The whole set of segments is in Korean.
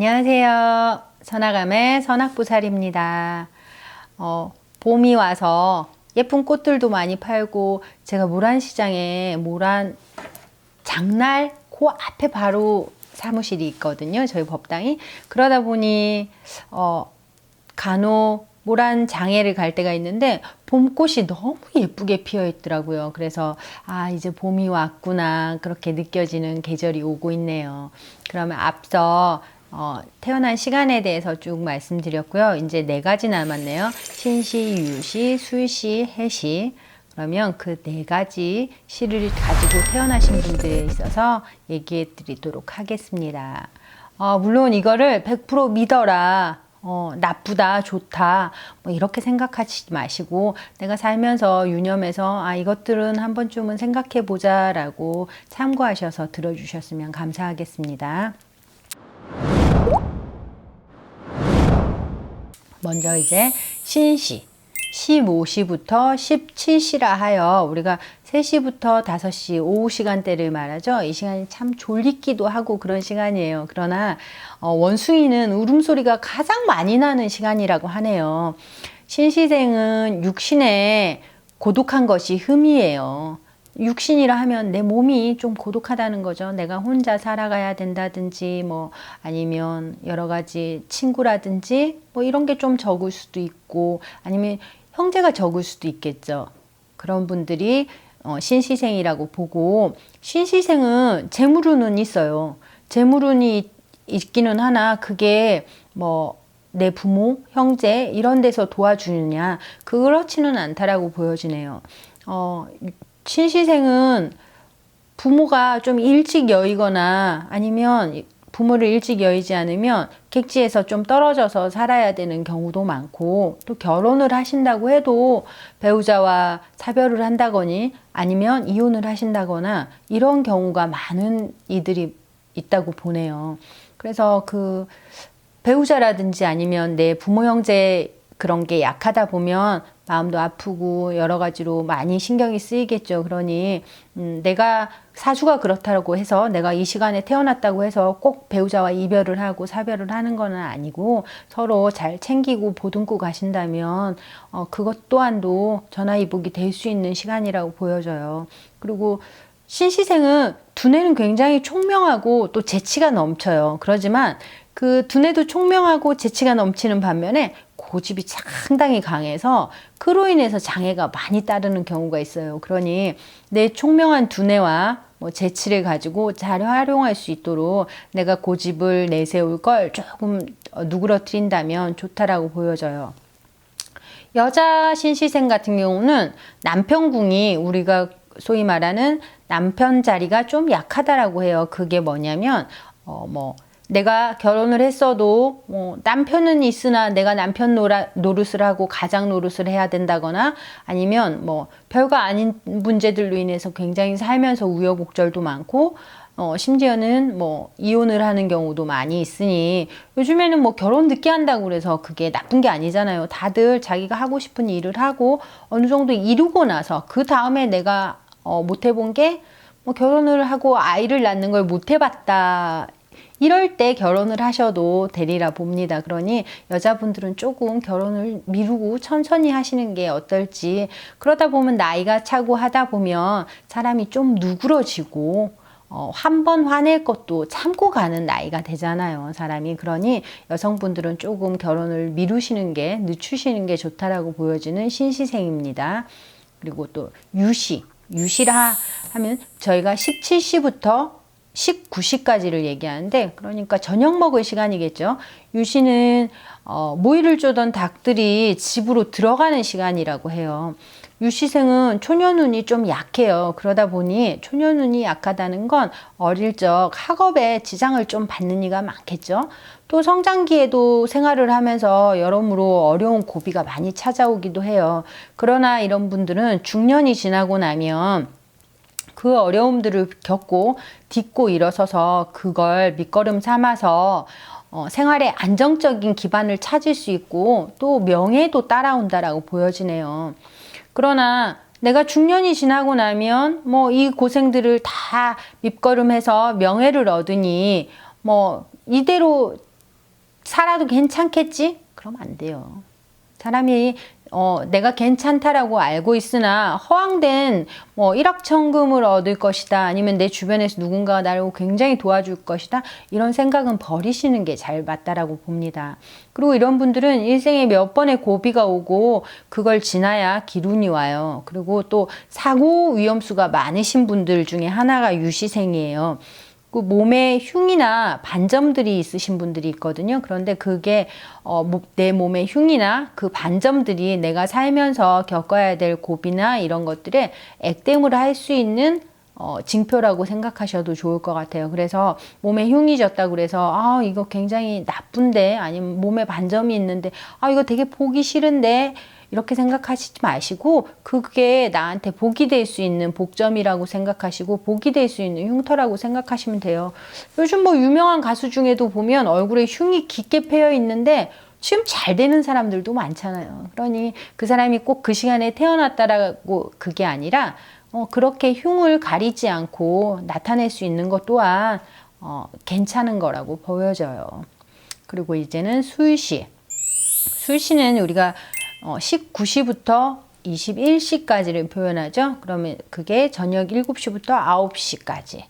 안녕하세요. 선화감의 선악보살입니다. 어, 봄이 와서 예쁜 꽃들도 많이 팔고 제가 모란시장에 모란 장날 그 앞에 바로 사무실이 있거든요. 저희 법당이. 그러다 보니 어, 간혹 모란 장애를 갈 때가 있는데 봄꽃이 너무 예쁘게 피어 있더라고요. 그래서 아 이제 봄이 왔구나 그렇게 느껴지는 계절이 오고 있네요. 그러면 앞서 어, 태어난 시간에 대해서 쭉 말씀드렸고요. 이제 네 가지 남았네요. 신시, 유시, 수시, 해시. 그러면 그 네 가지 시를 가지고 태어나신 분들에 있어서 얘기해 드리도록 하겠습니다. 어, 물론 이거를 100% 믿어라. 어, 나쁘다, 좋다, 뭐 이렇게 생각하지 마시고, 내가 살면서 유념해서, 아, 이것들은 한 번쯤은 생각해 보자라고 참고하셔서 들어주셨으면 감사하겠습니다. 먼저 이제 신시 15시부터 17시라 하여 우리가 3시부터 5시 오후 시간대를 말하죠. 이 시간이 참 졸리기도 하고 그런 시간이에요. 그러나 어, 원숭이는 울음소리가 가장 많이 나는 시간이라고 하네요. 신시생은 육신에 고독한 것이 흠이에요. 육신이라 하면 내 몸이 좀 고독하다는 거죠. 내가 혼자 살아가야 된다든지, 뭐, 아니면 여러 가지 친구라든지, 뭐 이런 게 좀 적을 수도 있고, 아니면 형제가 적을 수도 있겠죠. 그런 분들이 어, 신시생이라고 보고, 신시생은 재물운은 있어요. 재물운이 있기는 하나, 그게 뭐, 내 부모, 형제, 이런 데서 도와주느냐, 그렇지는 않다라고 보여지네요. 어, 신시생은 부모가 좀 일찍 여의거나 아니면 부모를 일찍 여의지 않으면 객지에서 좀 떨어져서 살아야 되는 경우도 많고 또 결혼을 하신다고 해도 배우자와 사별을 한다거니 아니면 이혼을 하신다거나 이런 경우가 많은 이들이 있다고 보네요. 그래서 그 배우자라든지 아니면 내 부모 형제 그런 게 약하다 보면 마음도 아프고 여러 가지로 많이 신경이 쓰이겠죠. 그러니 음, 내가 사주가 그렇다고 해서 내가 이 시간에 태어났다고 해서 꼭 배우자와 이별을 하고 사별을 하는 건 아니고 서로 잘 챙기고 보듬고 가신다면 어, 그것 또한도 전화위복이 될 수 있는 시간이라고 보여져요. 그리고 신시생은 두뇌는 굉장히 총명하고 또 재치가 넘쳐요. 그러지만 그 두뇌도 총명하고 재치가 넘치는 반면에 고집이 상당히 강해서 그로 인해서 장애가 많이 따르는 경우가 있어요. 그러니 내 총명한 두뇌와 뭐 재치를 가지고 잘 활용할 수 있도록 내가 고집을 내세울 걸 조금 누그러뜨린다면 좋다라고 보여져요. 여자 신시생 같은 경우는 남편궁이 우리가 소위 말하는 남편 자리가 좀 약하다라고 해요. 그게 뭐냐면 어뭐 내가 결혼을 했어도 뭐 남편은 있으나 내가 남편 노라, 노릇을 하고 가장 노릇을 해야 된다거나 아니면 뭐 별거 아닌 문제들로 인해서 굉장히 살면서 우여곡절도 많고 어, 심지어는 뭐 이혼을 하는 경우도 많이 있으니 요즘에는 뭐 결혼 늦게 한다고 그래서 그게 나쁜 게 아니잖아요. 다들 자기가 하고 싶은 일을 하고 어느 정도 이루고 나서 그 다음에 내가 어, 못 해본 게 뭐 결혼을 하고 아이를 낳는 걸 못 해봤다 이럴 때 결혼을 하셔도 되리라 봅니다. 그러니 여자분들은 조금 결혼을 미루고 천천히 하시는 게 어떨지 그러다 보면 나이가 차고 하다 보면 사람이 좀 누그러지고 어, 한 번 화낼 것도 참고 가는 나이가 되잖아요, 사람이. 그러니 여성분들은 조금 결혼을 미루시는 게, 늦추시는 게 좋다라고 보여지는 신시생입니다. 그리고 또 유시. 유시라 하면 저희가 17시부터 19시까지를 얘기하는데 그러니까 저녁 먹을 시간이겠죠. 유시는 어, 모이를 쪼던 닭들이 집으로 들어가는 시간이라고 해요. 유시생은 초년운이 좀 약해요. 그러다 보니 초년운이 약하다는 건 어릴 적 학업에 지장을 좀 받는 이가 많겠죠. 또 성장기에도 생활을 하면서 여러모로 어려운 고비가 많이 찾아오기도 해요. 그러나 이런 분들은 중년이 지나고 나면 그 어려움들을 겪고 딛고 일어서서 그걸 밑거름 삼아서 어, 생활의 안정적인 기반을 찾을 수 있고 또 명예도 따라온다라고 보여지네요. 그러나 내가 중년이 지나고 나면 뭐 이 고생들을 다 밑거름해서 명예를 얻으니 뭐 이대로 살아도 괜찮겠지? 그럼 안 돼요. 사람이 어, 내가 괜찮다라고 알고 있으나 허황된 뭐 일확천금을 얻을 것이다 아니면 내 주변에서 누군가가 나를 굉장히 도와줄 것이다 이런 생각은 버리시는 게 잘 맞다라고 봅니다. 그리고 이런 분들은 일생에 몇 번의 고비가 오고 그걸 지나야 기운이 와요. 그리고 또 사고 위험수가 많으신 분들 중에 하나가 유시생이에요. 그 몸에 흉이나 반점들이 있으신 분들이 있거든요. 그런데 그게 어, 모- 내 몸에 흉이나 그 반점들이 내가 살면서 겪어야 될 고비나 이런 것들에 액땜을 할 수 있는 어, 징표라고 생각하셔도 좋을 것 같아요. 그래서 몸에 흉이 졌다고 그래서 아 이거 굉장히 나쁜데 아니면 몸에 반점이 있는데 아 이거 되게 보기 싫은데 이렇게 생각하시지 마시고 그게 나한테 복이 될 수 있는 복점이라고 생각하시고 복이 될 수 있는 흉터라고 생각하시면 돼요. 요즘 뭐 유명한 가수 중에도 보면 얼굴에 흉이 깊게 패여 있는데 지금 잘 되는 사람들도 많잖아요. 그러니 그 사람이 꼭 그 시간에 태어났다라고 그게 아니라 어, 그렇게 흉을 가리지 않고 나타낼 수 있는 것 또한 어, 괜찮은 거라고 보여져요. 그리고 이제는 술시. 술시는 우리가 어, 19시부터 21시까지를 표현하죠. 그러면 그게 저녁 7시부터 9시까지.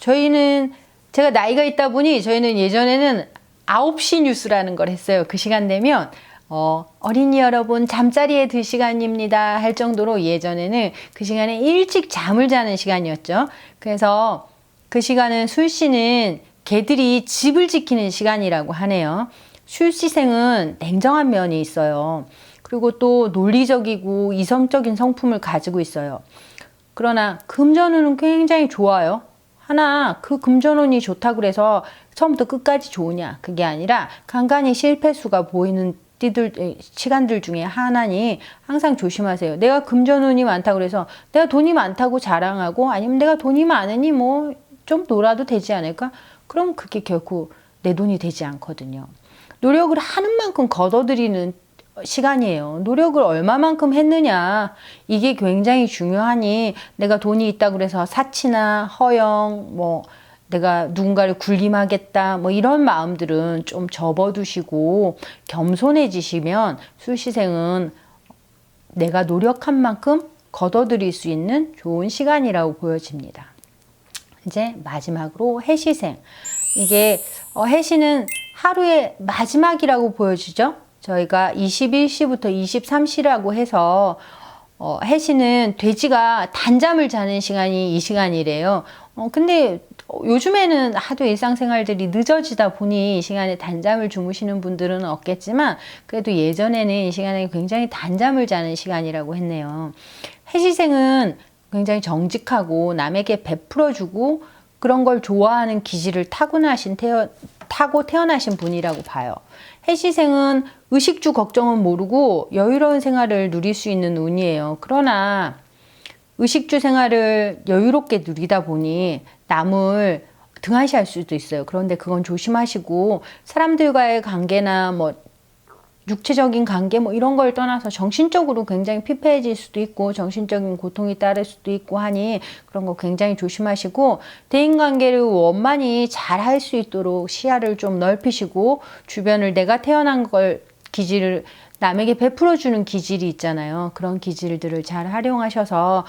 저희는 제가 나이가 있다 보니 저희는 예전에는 9시 뉴스라는 걸 했어요. 그 시간 되면 어, 어린이 여러분 잠자리에 들 시간입니다 할 정도로 예전에는 그 시간에 일찍 잠을 자는 시간이었죠. 그래서 그 시간은 술시는 개들이 집을 지키는 시간이라고 하네요. 술시생은 냉정한 면이 있어요. 그리고 또 논리적이고 이성적인 성품을 가지고 있어요. 그러나 금전운은 굉장히 좋아요. 하나 그 금전운이 좋다고 그래서 처음부터 끝까지 좋으냐 그게 아니라 간간히 실패수가 보이는 띠들 에, 시간들 중에 하나니 항상 조심하세요. 내가 금전운이 많다고 그래서 내가 돈이 많다고 자랑하고 아니면 내가 돈이 많으니 뭐 좀 놀아도 되지 않을까? 그럼 그게 결코 내 돈이 되지 않거든요. 노력을 하는 만큼 걷어들이는 시간이에요. 노력을 얼마만큼 했느냐. 이게 굉장히 중요하니 내가 돈이 있다고 그래서 사치나 허영, 뭐 내가 누군가를 군림하겠다, 뭐 이런 마음들은 좀 접어두시고 겸손해지시면 술시생은 내가 노력한 만큼 걷어들일 수 있는 좋은 시간이라고 보여집니다. 이제 마지막으로 해시생. 이게 어, 해시는 하루의 마지막이라고 보여지죠. 저희가 21시부터 23시라고 해서 어, 해시는 돼지가 단잠을 자는 시간이 이 시간이래요. 어, 근데 요즘에는 하도 일상생활들이 늦어지다 보니 이 시간에 단잠을 주무시는 분들은 없겠지만 그래도 예전에는 이 시간에 굉장히 단잠을 자는 시간이라고 했네요. 해시생은 굉장히 정직하고 남에게 베풀어주고 그런 걸 좋아하는 기질을 타고나신 태어, 타고 태어나신 분이라고 봐요. 해시생은 의식주 걱정은 모르고 여유로운 생활을 누릴 수 있는 운이에요. 그러나 의식주 생활을 여유롭게 누리다 보니 남을 등한시할 수도 있어요. 그런데 그건 조심하시고 사람들과의 관계나 뭐 육체적인 관계 뭐 이런 걸 떠나서 정신적으로 굉장히 피폐해질 수도 있고 정신적인 고통이 따를 수도 있고 하니 그런 거 굉장히 조심하시고 대인 관계를 원만히 잘 할 수 있도록 시야를 좀 넓히시고 주변을 내가 태어난 걸 기질을 남에게 베풀어 주는 기질이 있잖아요. 그런 기질들을 잘 활용하셔서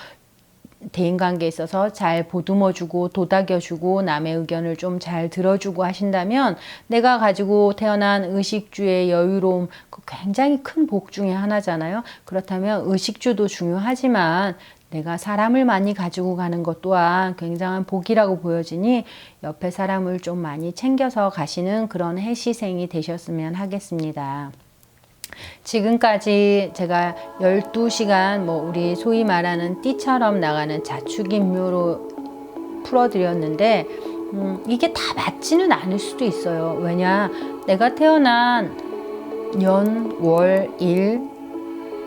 대인 관계에 있어서 잘 보듬어주고 도닥여주고 남의 의견을 좀 잘 들어주고 하신다면 내가 가지고 태어난 의식주의 여유로움 그 굉장히 큰 복 중에 하나잖아요. 그렇다면 의식주도 중요하지만 내가 사람을 많이 가지고 가는 것 또한 굉장한 복이라고 보여지니 옆에 사람을 좀 많이 챙겨서 가시는 그런 해시생이 되셨으면 하겠습니다. 지금까지 제가 12시간 뭐 우리 소위 말하는 띠처럼 나가는 자축인묘로 풀어드렸는데 음, 이게 다 맞지는 않을 수도 있어요. 왜냐 내가 태어난 연, 월, 일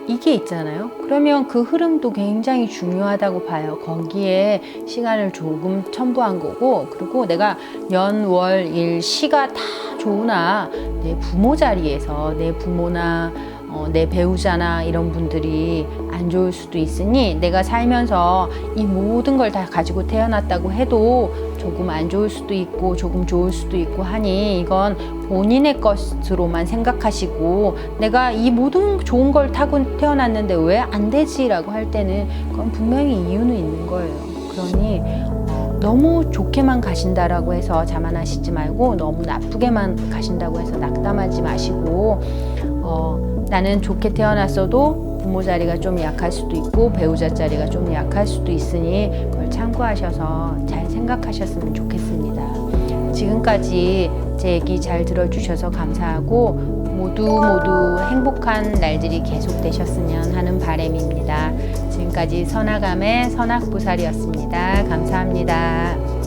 이게 있잖아요. 그러면 그 흐름도 굉장히 중요하다고 봐요. 거기에 시간을 조금 첨부한 거고, 그리고 내가 연, 월, 일, 시가 다 좋으나 내 부모 자리에서 내 부모나 어, 내 배우자나 이런 분들이 안 좋을 수도 있으니 내가 살면서 이 모든 걸 다 가지고 태어났다고 해도 조금 안 좋을 수도 있고 조금 좋을 수도 있고 하니 이건 본인의 것으로만 생각하시고 내가 이 모든 좋은 걸 타고 태어났는데 왜 안 되지라고 할 때는 그건 분명히 이유는 있는 거예요. 그러니 너무 좋게만 가신다라고 해서 자만하시지 말고 너무 나쁘게만 가신다고 해서 낙담하지 마시고 어, 나는 좋게 태어났어도 부모 자리가 좀 약할 수도 있고 배우자 자리가 좀 약할 수도 있으니 그걸 참고하셔서 잘 생각하셨으면 좋겠습니다. 지금까지 제 얘기 잘 들어주셔서 감사하고 모두 모두 행복한 날들이 계속 되셨으면 하는 바람입니다. 지금까지 선화감의 선악보살이었습니다. 감사합니다.